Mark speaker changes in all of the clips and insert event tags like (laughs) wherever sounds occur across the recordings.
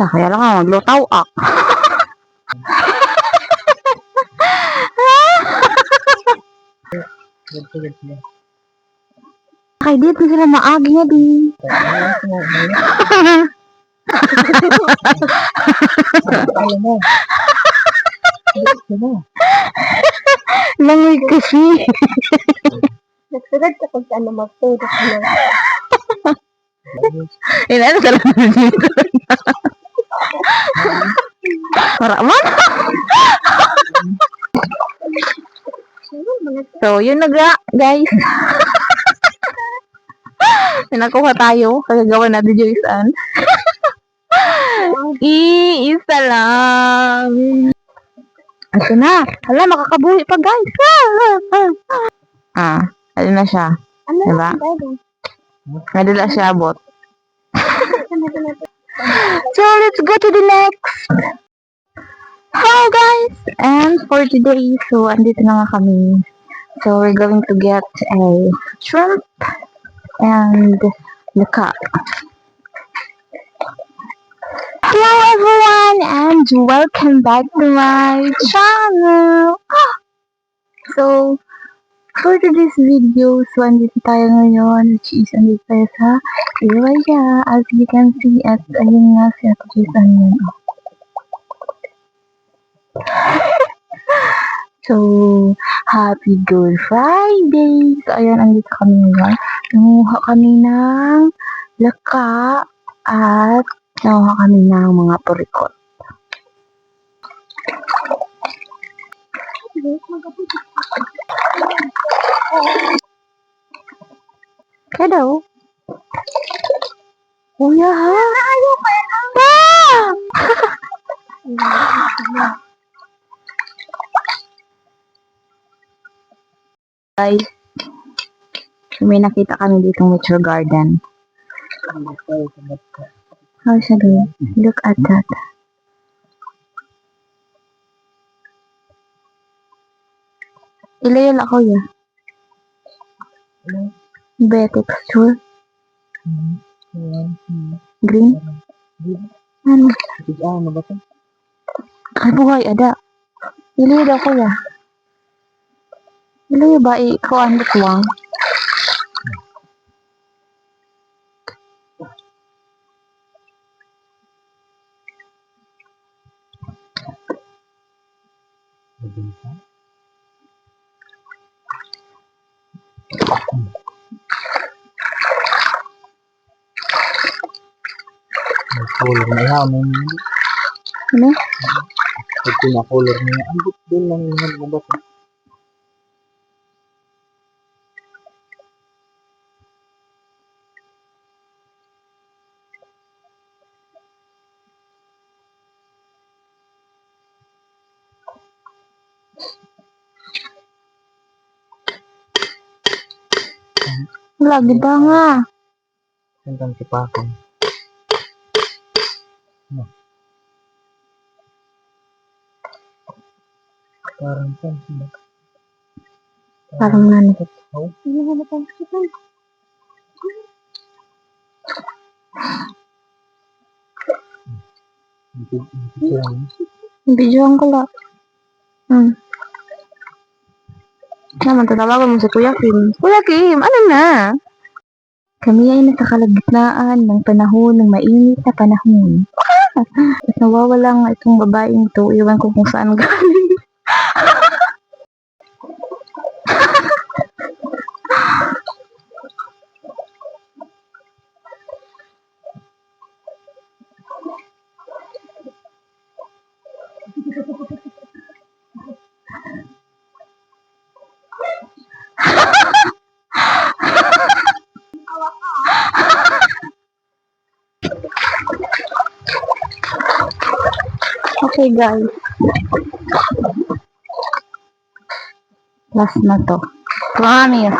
Speaker 1: Ta, kaya lang ako maglutaw ak. Kay dito sila maagi nga din. Langoy kasi.
Speaker 2: Nagsurad ka kung saan na magturo ka lang.
Speaker 1: Ina, ano ka lang dito? Para man. So, yun na ga, guys. Pinakuha tayo. Kagagawa natin yung isaan. Iisa lang. Ito na. Hala, makakabuhi pa, guys. Ah, ano na siya.
Speaker 2: Ano
Speaker 1: Diba? Madala siya abot. So, let's go to the next. Hello, guys! And for today, so, andito na nga kami. So, we're going to get a shrimp and laka. Hello, everyone! And welcome back to my channel! (gasps) So, for today's video, so, andito tayo ngayon, which is, andito tayo sa Iwaya, as you can see, at ayun nga si Ate Jason yun. (laughs) So, happy Good Friday! So, ayan, andito kami ngayon. Nanguha kami ng laka at nanguha kami ng mga purikot. Kaya daw? Kuya ha? Pa! Guys, may nakita kami dito mature garden. How should look at that? Ilayo ako ya. Be texture. Green. Ano?
Speaker 2: Ano ba ito?
Speaker 1: Ay, buhay, ada. Ilayo daw ko ya. Ilayo ba? Ikaw ang tuwang.
Speaker 2: May color na yan. May
Speaker 1: Ano?
Speaker 2: ito na color na yan. Ang din lang yun. Ano ba ito?
Speaker 1: Lagi ba nga?
Speaker 2: Hanggang sipakan. Ano? Parang saan sila?
Speaker 1: Parang ano.
Speaker 2: Oh,
Speaker 1: Hindi mo
Speaker 2: sila. no?
Speaker 1: Bidyohan ko lang. Hmm. Naman, tatawagan mo si Kuya Kim. Kuya Kim, ano na? Kami ay nasa kalagitnaan ng panahon ng mainit na panahon. Ah! Nawawala nga itong babaeng to. Iwan ko kung saan galing. (laughs) Okay, guys. Last na to. Promise.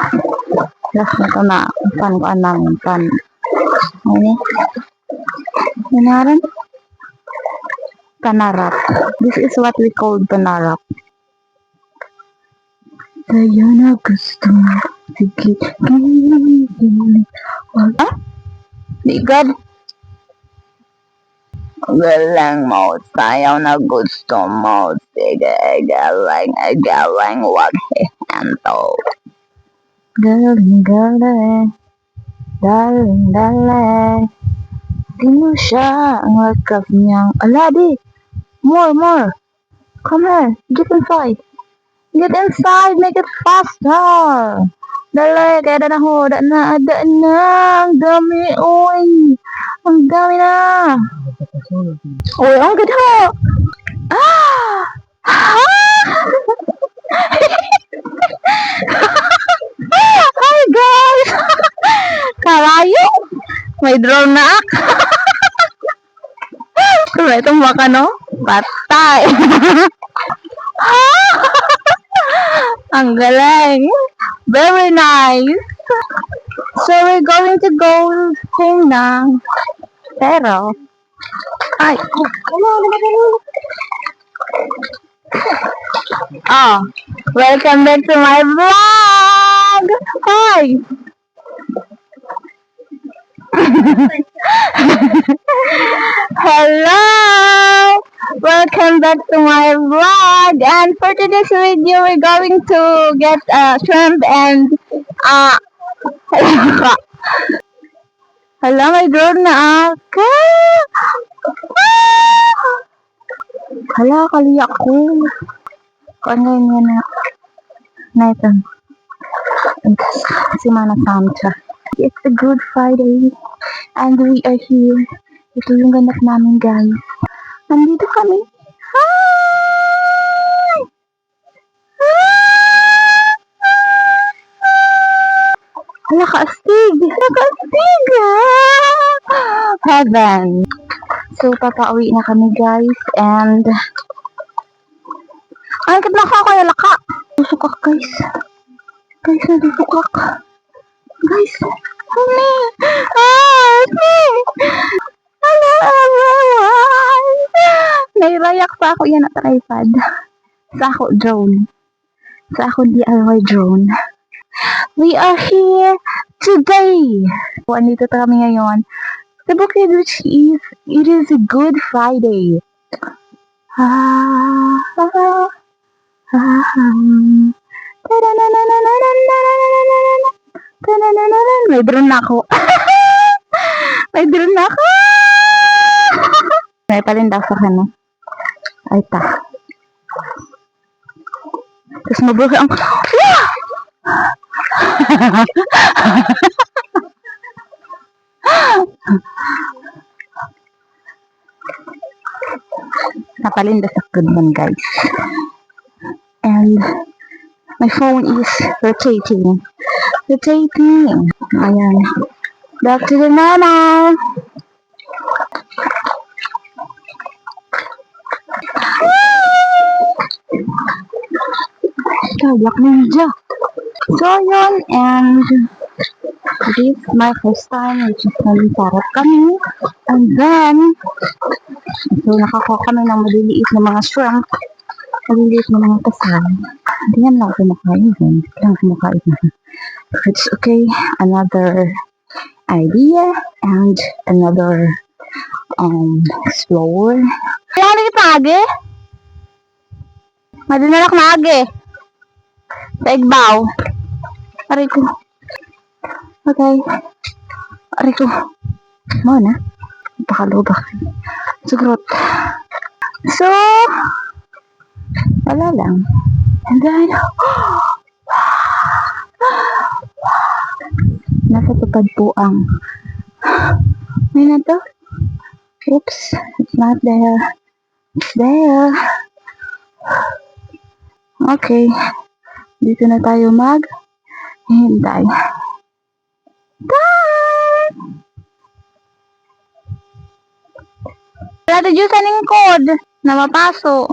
Speaker 1: Last na to na. Pan ko anang pan. Ano? Panaran? Panarap. This is what we call panarap. Diana gusto mo. Sige. Ah? Di God. Galing mo, sayaw na gusto mo. Sige, galing, galing, wag hihanto. Galing, galing. Darling, darling. Sino siya ang lakap niyang... Ala, di! More, more! Come here, get inside. Get inside, make it faster. Dali, kaya na ho, da na, da na, ang dami, uy. Ang dami na. Uy, ang ganda. Ah! (laughs) Hi, guys! Karayo! May drone na ak. Kung itong? Patay! Ang galing! Very nice! So, we're going to go home na. Pero, ay, oh, welcome back to my vlog! Hi! Hello! Welcome back to my vlog. And for today's video, we're going to get uh, shrimp and uh, (laughs) Hala, may drone na ako. Hala, kaliyak ko. Kung ano yun na. Na ito. Semana Santa. It's a Good Friday. And we are here. Ito yung ganap namin, guys. Nandito kami. Hala, kaastig! Hala, kaastig! Ah! Heaven! So, papauwi na kami, guys. And... Ay, kadlaka ako, laka! Susukak, guys. Guys, nasusukak. Guys, Umi! Ah, Umi! Hala, Nairayak pa ako yan at tripod. Sa ako drone. Sa ako DIY drone. We are here today! So, andito kami ngayon sa Bukid, which is, it is a Good Friday. Ah, ah, ah, ah, ah. May drone na ako. (laughs) May drone na ako! (laughs) May palinda sa kanin. Ay ta. Tapos mabuhay ang... (gasps) Ah! (laughs) Napalinda sa goodman, guys. And my phone is rotating. Rotating. Ayan. Back to the normal. Ikaw, Black Ninja. So, yun, and this is my first time, which is nalisarap kami. And then, so, nakakuha kami ng maliliit na mga shrimp, maliliit na mga kasal. Hindi yan lang kumakain din. Hindi lang kumakain it's okay. Another idea and another um explore. Kailangan na kita agi? Madinalak na agi. Sa igbaw. Aray ko. Okay. Aray ko. Mo na. Pakalubak. Sugrot. So, wala lang. And then, (gasps) nasa tupad po ang (gasps) may na to? Oops, it's not there. It's there. Okay. Dito na tayo mag hintay. Bye! Wala to dyan sa lingkod na mapaso.